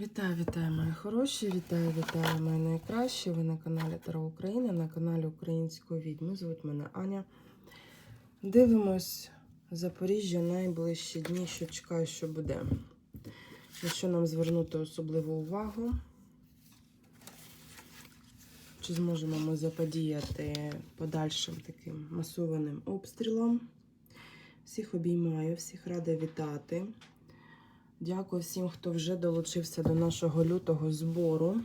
Вітаю, вітаю, мої хороші! Вітаю, вітаю, мої найкращі. Ви на каналі Таро Україна, на каналі Української відьми. Звуть мене Аня. Дивимось Запоріжжя найближчі дні, що чекаю, що буде. На що нам звернути особливу увагу? Чи зможемо ми заподіяти подальшим таким масованим обстрілом? Всіх обіймаю, всіх рада вітати. Дякую всім, хто вже долучився до нашого лютого збору.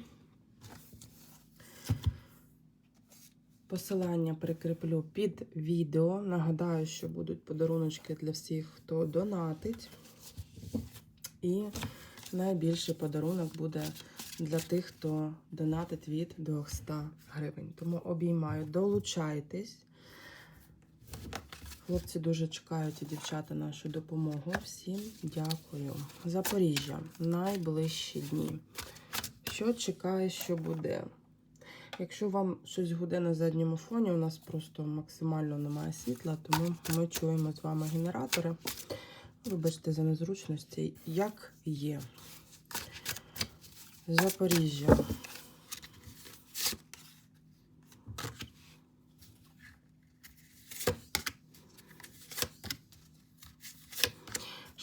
Посилання прикріплю під відео. Нагадаю, що будуть подаруночки для всіх, хто донатить. І найбільший подарунок буде для тих, хто донатить від 200 гривень. Тому обіймаю, долучайтесь. Хлопці дуже чекають і дівчата нашу допомогу. Всім дякую. Запоріжжя. Найближчі дні. Що чекає, що буде? Якщо вам щось гуде на задньому фоні, у нас просто максимально немає світла, тому ми чуємо з вами генератори. Вибачте за незручності, як є. Запоріжжя.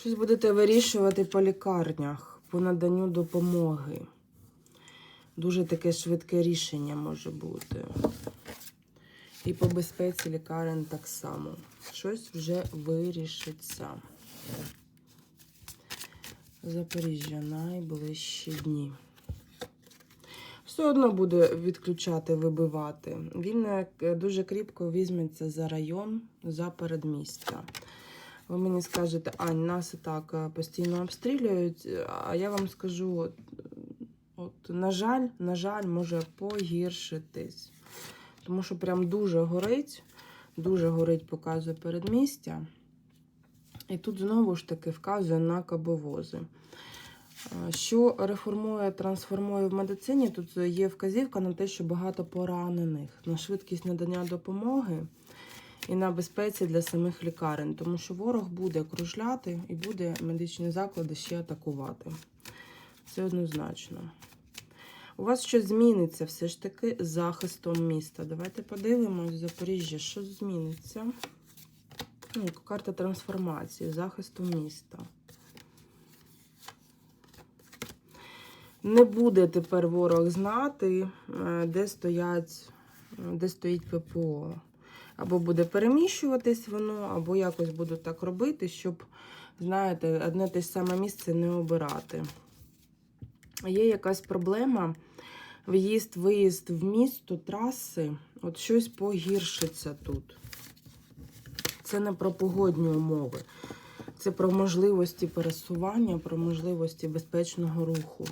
Щось будете вирішувати по лікарнях, по наданню допомоги. Дуже таке швидке рішення може бути. І по безпеці лікарень так само. Щось вже вирішиться. Запоріжжя найближчі дні. Все одно буде відключати, вибивати. Він е, дуже кріпко візьметься за район, за передмістя. Ви мені скажете, Ань, нас і так е, постійно обстрілюють, а я вам скажу, от, от, на жаль, на жаль, може погіршитись. Тому що прям дуже горить, дуже горить, показує передмістя. І тут знову ж таки вказує на кабовози. Е, Що реформує, трансформує в медицині, тут є вказівка на те, що багато поранених, на швидкість надання допомоги і на безпеці для самих лікарень, тому що ворог буде кружляти і буде медичні заклади ще атакувати. Це однозначно. У вас щось зміниться все ж таки з захистом міста. Давайте подивимось, Запоріжжя, що зміниться. Ну, карта трансформації, захисту міста. Не буде тепер ворог знати, е, де стоять, е, де стоїть ППО. Або буде переміщуватись воно, або якось буду так робити, щоб, знаєте, одне те ж саме місце не обирати. Є якась проблема. В'їзд, виїзд в місто, траси, от щось погіршиться тут. Це не про погодні умови, це про можливості пересування, про можливості безпечного руху.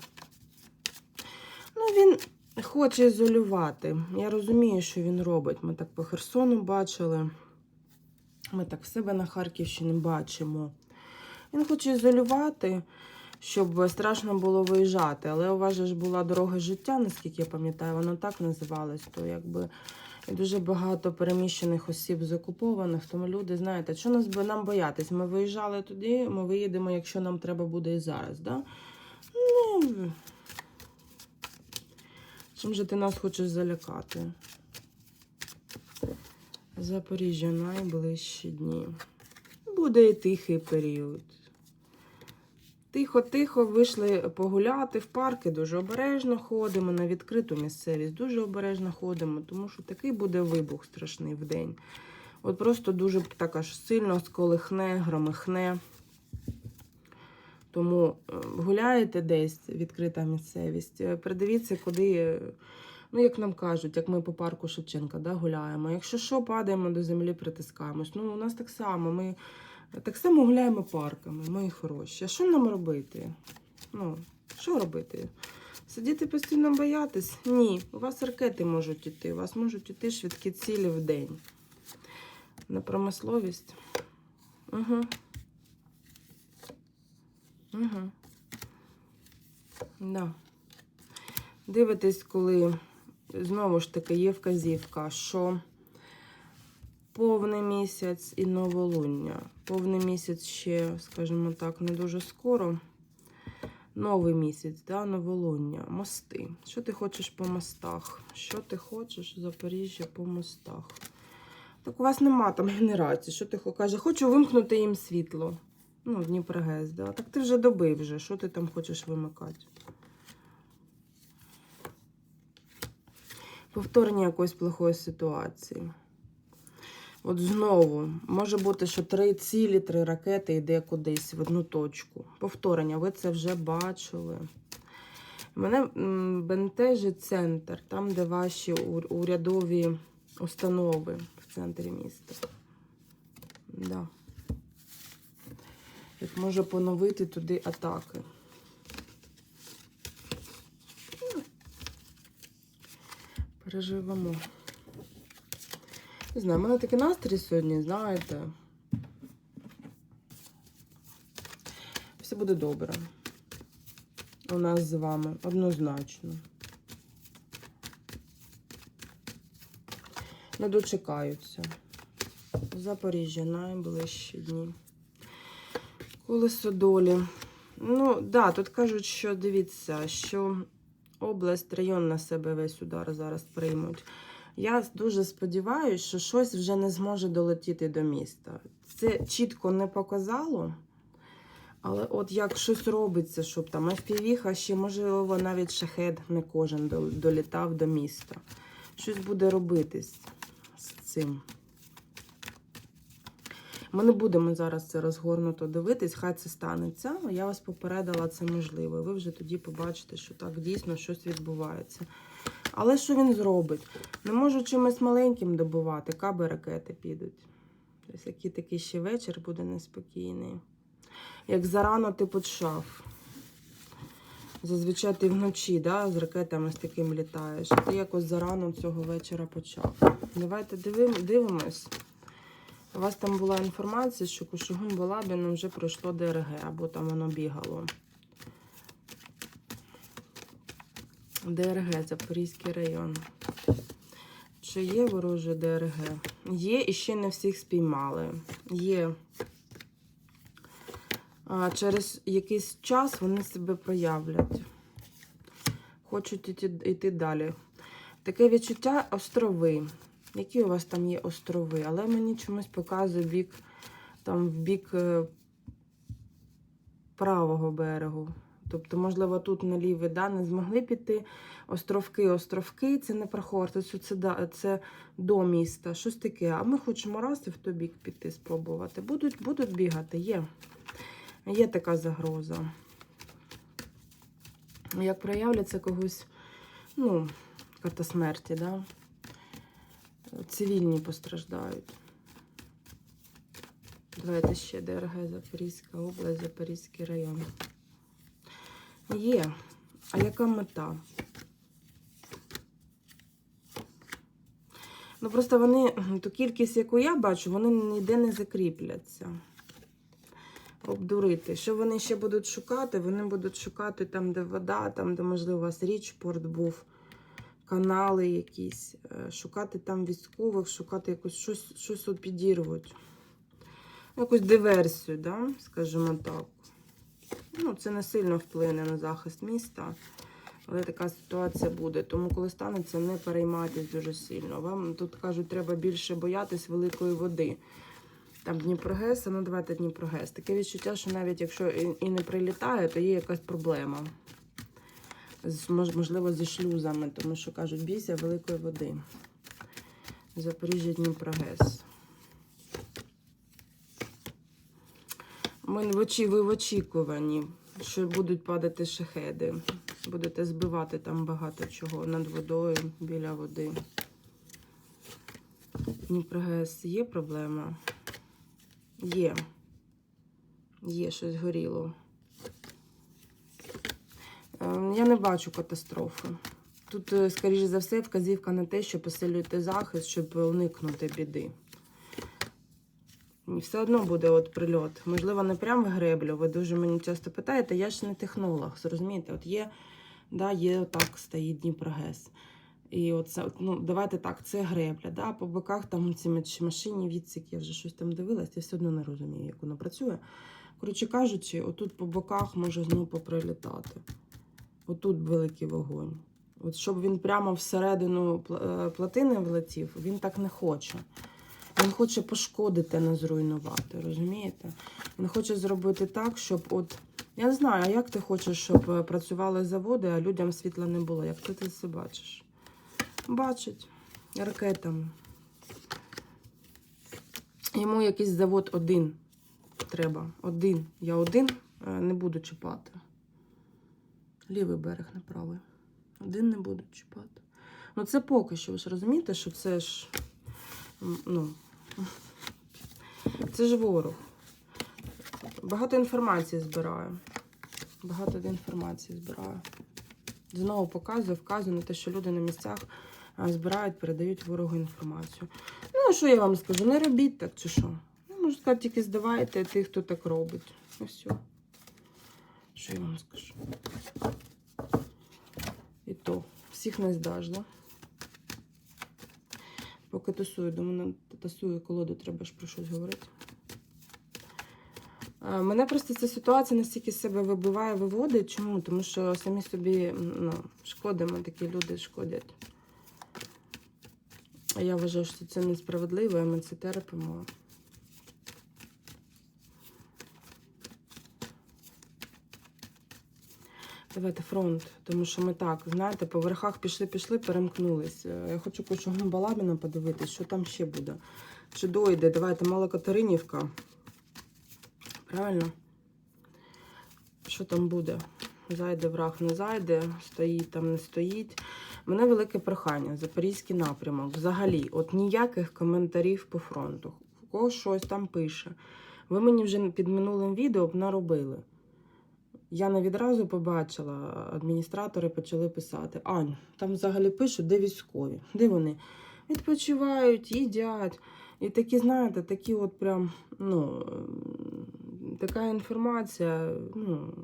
Хоче ізолювати. Я розумію, що він робить. Ми так по Херсону бачили. Ми так в себе на Харківщині бачимо. Він хоче ізолювати, щоб страшно було виїжджати. Але у вас же ж була дорога життя, наскільки я пам'ятаю, вона так називалась, то якби і дуже багато переміщених осіб з окупованих. Тому люди, знаєте, що нас би нам боятись? Ми виїжджали туди, ми виїдемо, якщо нам треба буде і зараз. Да? Ну, Чим же ти нас хочеш залякати? Запоріжжя найближчі дні. Буде і тихий період. Тихо-тихо вийшли погуляти в парки, дуже обережно ходимо, на відкриту місцевість дуже обережно ходимо, тому що такий буде вибух страшний в день. От просто дуже так аж сильно сколихне, громихне. Тому е, гуляєте десь, відкрита місцевість, е, придивіться, куди, е, ну, як нам кажуть, як ми по парку Шевченка да, гуляємо. Якщо що, падаємо до землі, притискаємось. Ну, у нас так само. Ми так само гуляємо парками, мої хороші. А що нам робити? Ну, що робити? Сидіти постійно боятись? Ні. У вас ракети можуть іти, у вас можуть іти швидкі цілі в день. На промисловість. Угу. Угу. Да. Дивитесь, коли знову ж таки є вказівка, що повний місяць і новолуння. Повний місяць ще, скажімо так, не дуже скоро. Новий місяць, да, новолуння, мости. Що ти хочеш по мостах? Що ти хочеш, Запоріжжя, по мостах? Так у вас нема там генерації. Що ти каже, хочу вимкнути їм світло. Ну, Дніпрогез, да. Так ти вже добив вже. Що ти там хочеш вимикати? Повторення якоїсь плохої ситуації. От знову, може бути, що три цілі, три ракети йде кудись в одну точку. Повторення, ви це вже бачили. Мене бентежить центр, там, де ваші урядові установи в центрі міста. Да. Як може поновити туди атаки. Переживемо. Не знаю, в мене такий настрій сьогодні, знаєте. Все буде добре. У нас з вами однозначно. Не дочекаються. Запоріжжя найближчі дні. Колесо долі. Ну, да, тут кажуть, що дивіться, що область, район на себе весь удар зараз приймуть. Я дуже сподіваюся, що щось вже не зможе долетіти до міста. Це чітко не показало. Але от як щось робиться, щоб там FPV, ще, можливо, навіть шахет не кожен долітав до міста. Щось буде робитись з цим. Ми не будемо зараз це розгорнуто дивитись, хай це станеться. Я вас попередила, це можливо. Ви вже тоді побачите, що так дійсно щось відбувається. Але що він зробить? Не можу чимось маленьким добувати, каби ракети підуть. Тобто, який такий ще вечір буде неспокійний. Як зарано ти почав. Зазвичай ти вночі да, з ракетами з таким літаєш. Ти якось зарано цього вечора почав. Давайте дивим, дивимось. У вас там була інформація, що Кушугум Балабіном вже пройшло ДРГ, або там воно бігало. ДРГ, Запорізький район. Чи є вороже ДРГ? Є і ще не всіх спіймали. Є. А, через якийсь час вони себе проявлять. Хочуть іти, йти далі. Таке відчуття острови. Які у вас там є острови? Але мені чомусь показує бік, там в бік е, правого берегу. Тобто, можливо, тут на лівий да, не змогли піти. Островки, островки, це не прохор, це, це, це до міста. Щось таке. А ми хочемо раз і в той бік піти, спробувати. Будуть, будуть бігати, є. Є така загроза. Як проявляться когось, ну, карта смерті, да? Цивільні постраждають. Давайте ще ДРГ, Запорізька область, Запорізький район. Є. А яка мета? Ну, просто вони, ту кількість, яку я бачу, вони ніде не закріпляться. Обдурити. Що вони ще будуть шукати? Вони будуть шукати там, де вода, там, де, можливо, у вас річпорт був, канали якісь, е, шукати там військових, шукати якось щось, щось от підірвуть. Якусь диверсію, да? скажімо так. Ну, це не сильно вплине на захист міста, але така ситуація буде. Тому, коли станеться, не переймайтесь дуже сильно. Вам тут кажуть, треба більше боятись великої води. Там Дніпрогес, а ну давайте Дніпрогес. Таке відчуття, що навіть якщо і і не прилітає, то є якась проблема. Можливо, зі шлюзами, тому що кажуть, бійся великої води. Запоріжжя Дніпрогес. Ми в очі, ви в очікуванні, що будуть падати шахеди. Будете збивати там багато чого над водою, біля води. Дніпрогес є проблема? Є. Є щось горіло. Ем, Я не бачу катастрофи. Тут, е, скоріше за все, вказівка на те, що посилюєте захист, щоб уникнути біди. І все одно буде от прильот. Можливо, не прямо в греблю. Ви дуже мені часто питаєте, я ж не технолог, зрозумієте? От є, да, є отак стоїть Дніпрогес. І от, ну, давайте так, це гребля. Да? По боках там ці машині відсік, я вже щось там дивилась, я все одно не розумію, як воно працює. Коротше кажучи, отут по боках може знову поприлітати. Отут великий вогонь. От щоб він прямо всередину пла- е, влетів, він так не хоче. Він хоче пошкодити, а не зруйнувати, розумієте? Він хоче зробити так, щоб от. Я не знаю, а як ти хочеш, щоб е, працювали заводи, а людям світла не було? Як ти це бачиш? Бачить ракетами. Йому якийсь завод один треба. Один. Я один е, не буду чіпати. Лівий берег, не правий. Один не буду чіпати. Ну, це поки що, ви ж розумієте, що це ж. Ну, це ж ворог. Багато інформації збираю. Багато інформації збираю. Знову показую, вказую на те, що люди на місцях збирають, передають ворогу інформацію. Ну, що я вам скажу? Не робіть так чи що? Ну, можу сказати, тільки здавайте тих, хто так робить. І все. Що я вам скажу? То, всіх не здаж, да? Поки тасую, думаю, на- тасую колоду, треба ж про щось говорити. Мене просто ця ситуація настільки себе вибиває, виводить. Чому? Тому що самі собі ну, шкодимо, такі люди шкодять. А я вважаю, що це несправедливо, і ми це терпимо. Давайте фронт, тому що ми так, знаєте, по верхах пішли-пішли, перемкнулись. Е, Я хочу кожного балабіна подивитись, що там ще буде. Чи дойде? Давайте Малокатеринівка. Правильно? Що там буде? Зайде враг, не зайде, стоїть там, не стоїть. Мене велике прохання, запорізький напрямок. Взагалі, от ніяких коментарів по фронту. У кого щось там пише. Ви мені вже під минулим відео б наробили. Я не відразу побачила, адміністратори почали писати: Ань, там взагалі пишуть, де військові, де вони відпочивають, їдять. І такі, знаєте, такі от прям, ну, така інформація, ну,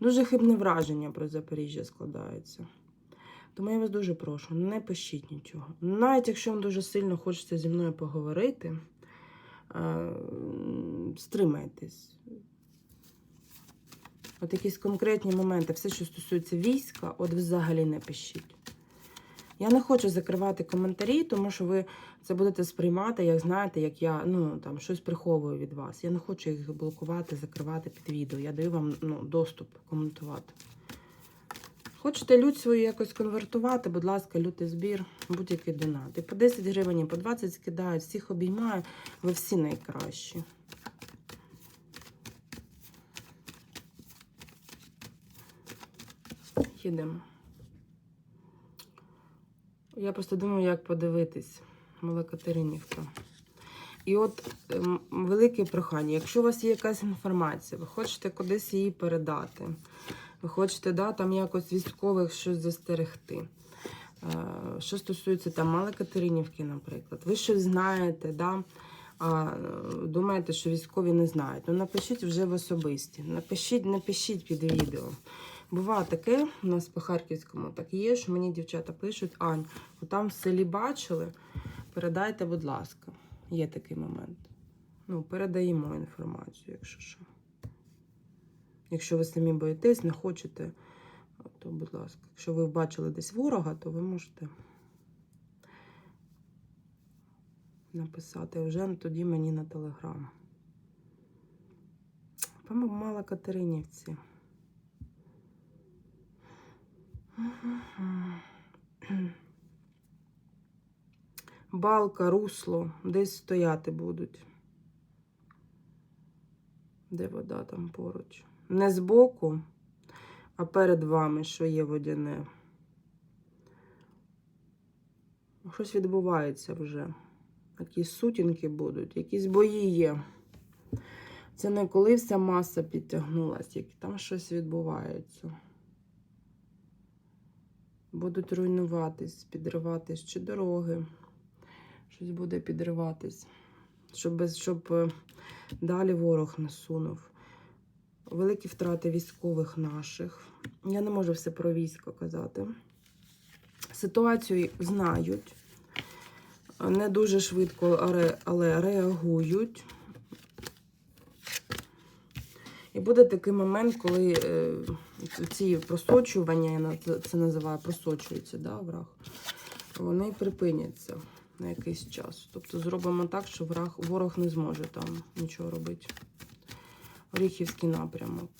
дуже хибне враження про Запоріжжя складається. Тому я вас дуже прошу, не пишіть нічого. Навіть якщо вам дуже сильно хочеться зі мною поговорити, стримайтесь. От якісь конкретні моменти, все, що стосується війська, от взагалі не пишіть. Я не хочу закривати коментарі, тому що ви це будете сприймати, як знаєте, як я ну, там, щось приховую від вас. Я не хочу їх блокувати, закривати під відео. Я даю вам ну, доступ коментувати. Хочете лють свою якось конвертувати, будь ласка, лютий збір, будь-який донат. І по 10 гривень, і по 20 скидають, всіх обіймаю, ви всі найкращі. Їдемо. Я просто думаю, як подивитись. Малокатеринівка. І от ем, велике прохання. Якщо у вас є якась інформація, ви хочете кудись її передати, ви хочете да, там якось військових щось застерегти. Е, Що стосується там Малокатеринівки, наприклад, ви щось знаєте, да, а е, думаєте, що військові не знають. Ну напишіть вже в особисті. Напишіть, напишіть під відео. Буває таке, у нас по Харківському так є, що мені дівчата пишуть, Ань, там в селі бачили, передайте, будь ласка. Є такий момент. Ну, передаємо інформацію, якщо що. Якщо ви самі боїтесь, не хочете, то, будь ласка, якщо ви бачили десь ворога, то ви можете написати вже тоді мені на телеграм. Помагала Катеринівці. Балка, русло, десь стояти будуть. Де вода там поруч? Не збоку, а перед вами, що є водяне. Щось відбувається вже. Якісь сутінки будуть, якісь бої є. Це не коли вся маса підтягнулася, як там щось відбувається. Будуть руйнуватись, підриватись чи дороги. Щось буде підриватись. Щоб, щоб е, далі ворог насунув. Великі втрати військових наших. Я не можу все про військо казати. Ситуацію знають. Не дуже швидко, але- але реагують. І буде такий момент, коли е, ці просочування, я це- називаю просочуються, да, враг, вони припиняться на якийсь час. Тобто зробимо так, що враг, ворог не зможе там нічого робити. Оріхівський напрямок.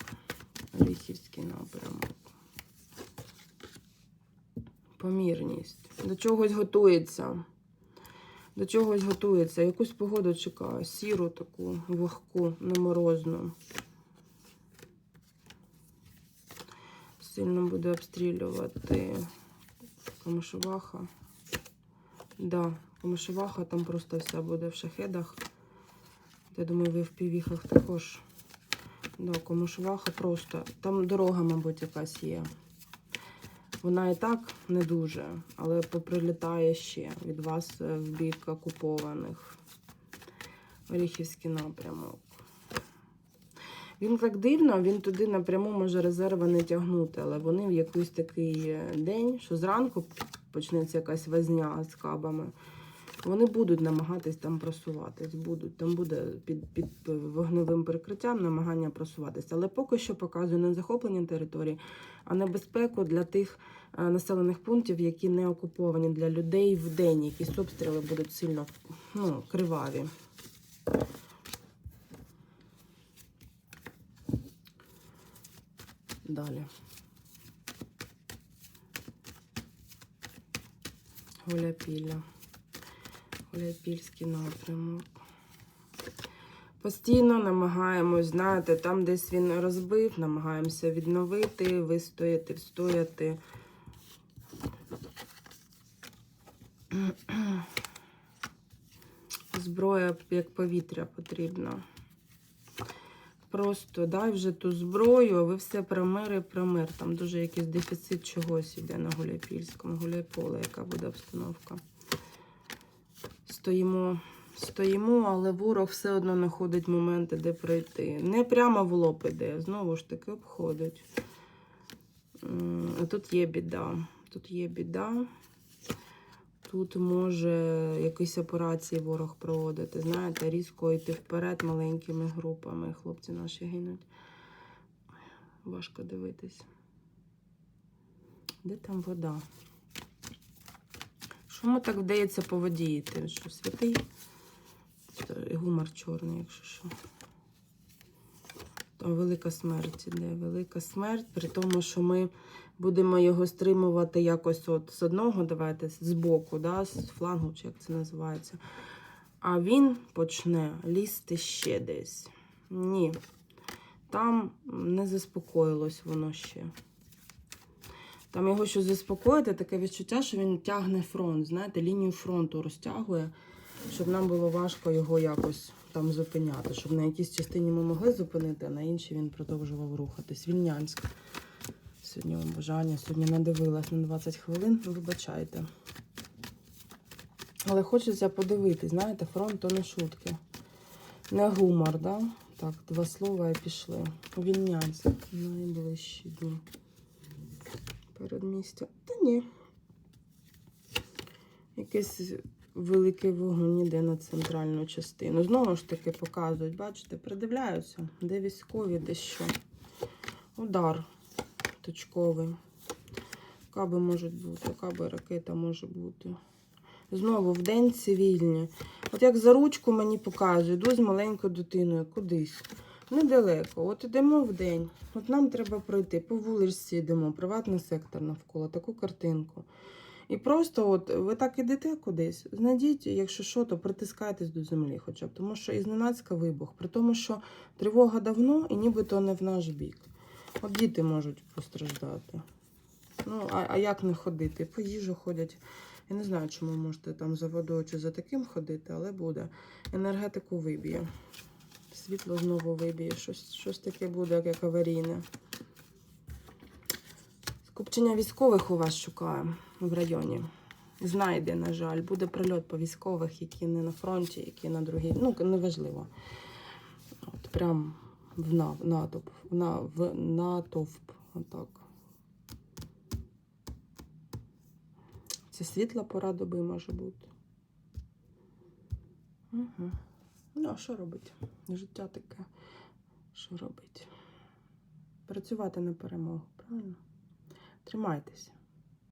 Оріхівський напрямок. Помірність. До чогось готується. До чогось готується. Якусь погоду чекає. Сіру таку, вогку, неморозну. Сильно буде обстрілювати Комишеваха. Да, Комишеваха там просто вся буде в шахедах. Я думаю, ви в півіхах також. Да, Комишеваха просто. Там дорога, мабуть, якась є. Вона і так не дуже, але поприлітає ще від вас е, в бік окупованих. Оріхівський напрямок. Він так дивно, він туди напряму може резерви не тягнути, але вони в якийсь такий е, день, що зранку почнеться якась возня з кабами. Вони будуть намагатись там просуватись. Будуть. Там буде під, під вогневим прикриттям намагання просуватися. Але поки що показує не захоплення території, а небезпеку для тих е, населених пунктів, які не окуповані для людей в день. Якісь обстріли будуть сильно ну, криваві. Далі. Гуляпілля. Гуляпільський напрямок. Постійно намагаємось, знаєте, там десь він розбив, намагаємося відновити, вистояти, встояти. Зброя як повітря потрібна. Просто дай вже ту зброю, а ви все про мир і про мир. Там дуже якийсь дефіцит чогось іде на Гуляйпільському, Гуляйполе, яка буде обстановка. Стоїмо, стоїмо, але ворог все одно знаходить моменти, де пройти. Не прямо в лоб іде, знову ж таки обходить. А тут є біда. Тут є біда. Тут може якісь операції ворог проводити. Знаєте, різко йти вперед маленькими групами. Хлопці наші гинуть. Важко дивитись. Де там вода? Що йому так вдається по воді йти? Що святий? Гумор чорний, якщо що. Велика смерть іде. Велика смерть, при тому, що ми будемо його стримувати якось от з одного, давайте, з боку, да, з флангу, чи як це називається. А він почне лізти ще десь. Ні. Там не заспокоїлось воно ще. Там його щось заспокоїти, таке відчуття, що він тягне фронт, знаєте, лінію фронту розтягує, щоб нам було важко його якось там зупиняти. Щоб на якійсь частині ми могли зупинити, а на іншій він продовжував рухатись. Вільнянськ. Сьогодні вам бажання. Сьогодні надивилась на 20 хвилин, вибачайте. Але хочеться подивитись, знаєте, фронт то не шутки. Не гумор, да? Так, два слова і пішли. Вільнянськ. Найближчі дні. Передмістя. Та ні. Якийсь великий вогонь іде на центральну частину. Знову ж таки показують, бачите, придивляються, де військові, де що. Удар точковий. Каби можуть бути, каби ракета може бути. Знову в день цивільні. От як за ручку мені показують, йду з маленькою дитиною кудись. Недалеко. От ідемо в день. От нам треба пройти. По вуличці йдемо, приватний сектор навколо, таку картинку. І просто от ви так ідете кудись, знайдіть, якщо що, то притискайтесь до землі хоча б. Тому що і зненацька вибух. При тому, що тривога давно і нібито не в наш бік. От діти можуть постраждати. Ну, а, а як не ходити? По їжу ходять. Я не знаю, чому можете там за водою чи за таким ходити, але буде. Енергетику виб'є. Світло знову виб'є. Щось, щось таке буде, як аварійне. Скупчення військових у вас шукає в районі. Знайде, на жаль, буде прильот по військових, які не на фронті, які на другій. Ну, неважливо. От прям в натовп. На, в натовп. Отак. Це світла пора доби може бути. Угу. Ну, а що робити? Життя таке. Що робити? працювати на перемогу, правильно? Тримайтеся.